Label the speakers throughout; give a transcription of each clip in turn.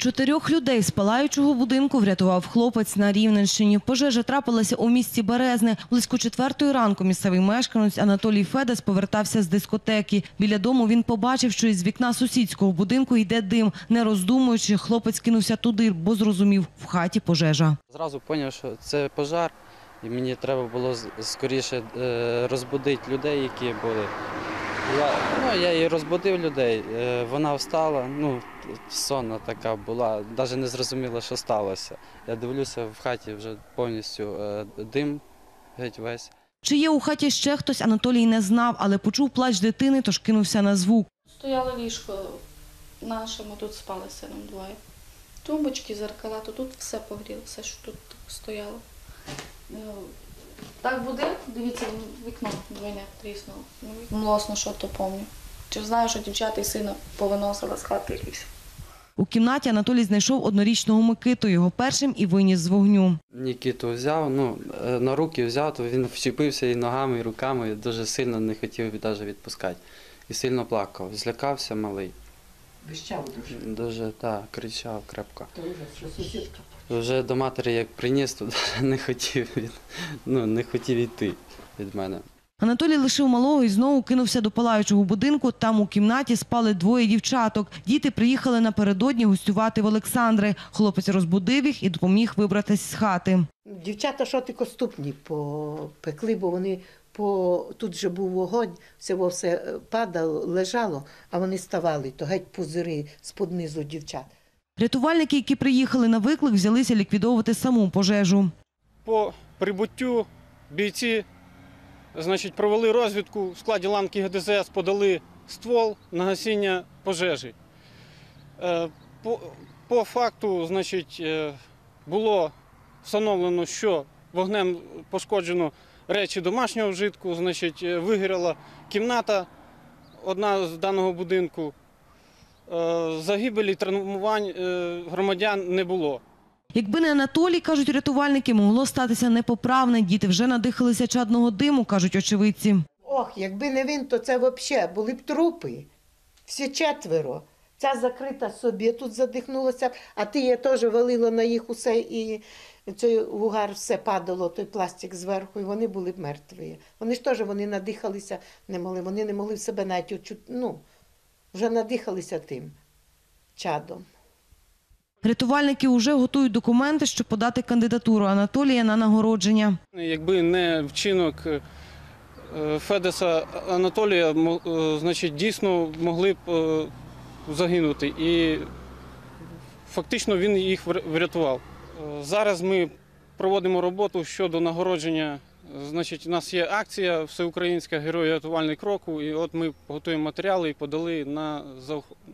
Speaker 1: Чотирьох людей з палаючого будинку врятував хлопець на Рівненщині. Пожежа трапилася у місті Березне. Близько четвертої ранку місцевий мешканець Анатолій Федес повертався з дискотеки. Біля дому він побачив, що із вікна сусідського будинку йде дим. Не роздумуючи, хлопець кинувся туди, бо зрозумів, в хаті пожежа.
Speaker 2: Зразу зрозумів, що це пожар, і мені треба було скоріше е, розбудити людей, які були. Я, ну, я і розбудив людей. Е, Вона встала, ну, сонна така була, навіть не зрозуміла, що сталося. Я дивлюся, в хаті вже повністю е, дим геть весь.
Speaker 1: Чи є у хаті ще хтось, Анатолій не знав, але почув плач дитини, тож кинувся на звук.
Speaker 3: Стояло ліжко наше, ми тут спали з сином двоє. Тумбочки, зеркала, то тут все погріло, все, що тут стояло. Так буде, дивіться, вікно двойне тріснуло. Ну, Млосно, що то помню. Чи знаю, що дівчата і сина повиносила з хати все.
Speaker 1: У кімнаті Анатолій знайшов однорічного Микиту, його першим і виніс з вогню.
Speaker 2: Нікіту взяв, ну, е, на руки взяв, то він вчепився і ногами, і руками, і дуже сильно не хотів навіть відпускати. І сильно плакав. Злякався малий.
Speaker 4: Вищав дуже.
Speaker 2: Дуже так, кричав крепко.
Speaker 4: То вже що сусідка.
Speaker 2: Вже до матері як приніс, то не хотів від, ну, не хотів йти від мене.
Speaker 1: Анатолій лишив малого і знову кинувся до палаючого будинку. Там у кімнаті спали двоє дівчаток. Діти приїхали напередодні гостювати в Олександри. Хлопець розбудив їх і допоміг вибратись з хати.
Speaker 4: Дівчата шотикоступні попекли, бо вони по тут же був вогонь, всього все е, падало, лежало, а вони ставали, то геть пузири з-под низу дівчат.
Speaker 1: Рятувальники, які приїхали на виклик, взялися ліквідовувати саму пожежу.
Speaker 5: По прибуттю бійці значить, провели розвідку в складі ланки ГДЗС, подали ствол на гасіння пожежі. Е, По, по факту значить, е, було встановлено, що вогнем пошкоджено речі домашнього вжитку, значить, е, вигоріла кімната одна з даного будинку. Загибелі травмувань громадян не було.
Speaker 1: Якби не Анатолій, кажуть рятувальники, могло статися непоправне. Діти вже надихалися чадного диму, кажуть очевидці.
Speaker 4: Ох, якби не він, то це взагалі були б трупи. Всі четверо. Ця закрита собі, тут задихнулася, а ти я теж валила на їх усе, і цей угар все падало, той пластик зверху, і вони були б мертві. Вони ж теж вони надихалися, не могли, вони не могли в себе навіть ну, вже надихалися тим чадом.
Speaker 1: Рятувальники вже готують документи, щоб подати кандидатуру Анатолія на нагородження.
Speaker 5: Якби не вчинок е, Федеса Анатолія, е, значить, дійсно могли б е, загинути. І фактично він їх врятував. Зараз ми проводимо роботу щодо нагородження. Значить, у нас є акція Всеукраїнська Герой рятувальний кроку, і от ми готуємо матеріали і подали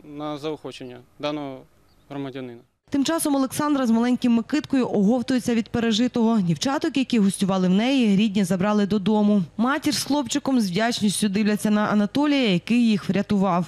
Speaker 5: на заохочення даного громадянина.
Speaker 1: Тим часом Олександра з маленьким Микиткою оговтується від пережитого. Дівчаток, які гостювали в неї, рідні забрали додому. Матір з хлопчиком з вдячністю дивляться на Анатолія, який їх врятував.